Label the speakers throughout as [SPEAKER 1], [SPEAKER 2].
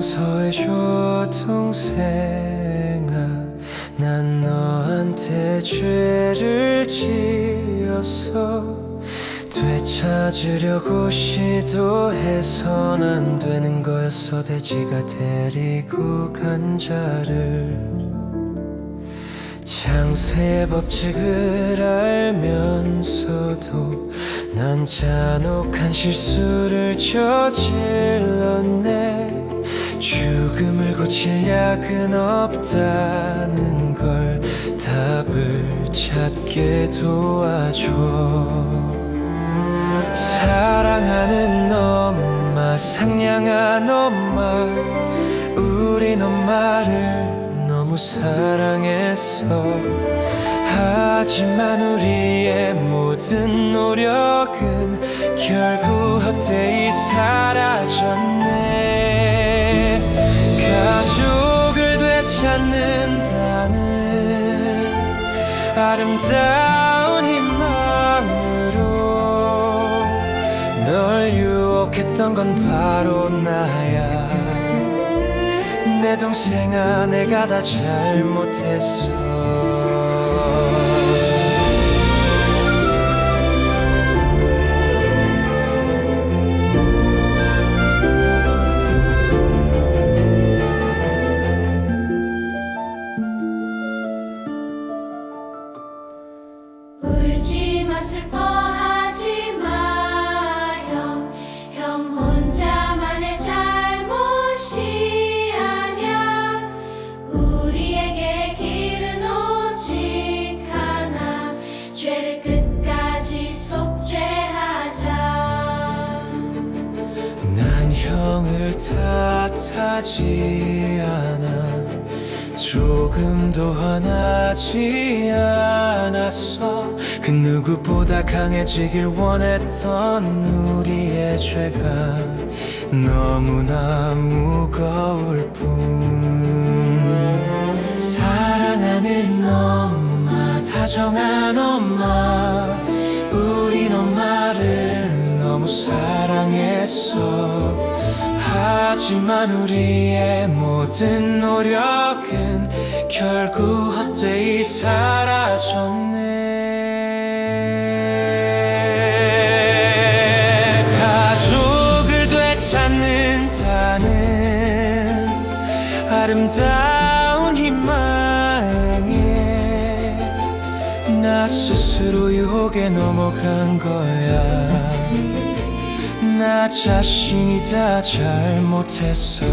[SPEAKER 1] 용서해줘 동생아. 난 너한테 죄를 지었어. 되찾으려고 시도해선 안 되는 거였어. 돼지가 데리고 간 자를. 장세의 법칙을 알면서도 난 잔혹한 실수를 저질렀네 고칠 약은 없다는 걸 답을 찾게 도와줘. 사랑하는 엄마 상냥한 엄마 우린 엄마를 너무 사랑했어 하지만 우리의 모든 노력은 결국 헛되이 사라졌네 아름다운 희망으로 널 유혹했던 건 바로 나야. 내 동생아 내가 다 잘못했어 난 형을 탓하지 않아. 조금도 화나지 않았어. 그 누구보다 강해지길 원했던 우리의 죄가 너무나 무거울 뿐. 사랑하는 엄마 다정한 엄마 우린 엄마를 너무 사랑했어 하지만 우리의 모든 노력은 결국 헛되이 사라졌네. 가족을 되찾는다는 아름다운 희망에 나 스스로 유혹에 넘어간 거야 나 자신이 다 잘못했어.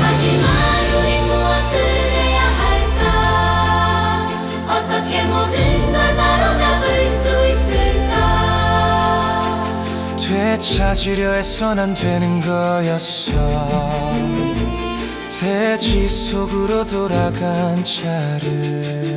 [SPEAKER 2] 하지만 우린 무엇을 해야 할까? 어떻게 모든 걸 바로잡을 수 있을까?
[SPEAKER 1] 되찾으려 해선 안 되는 거였어. 돼지 속으로 돌아간 차를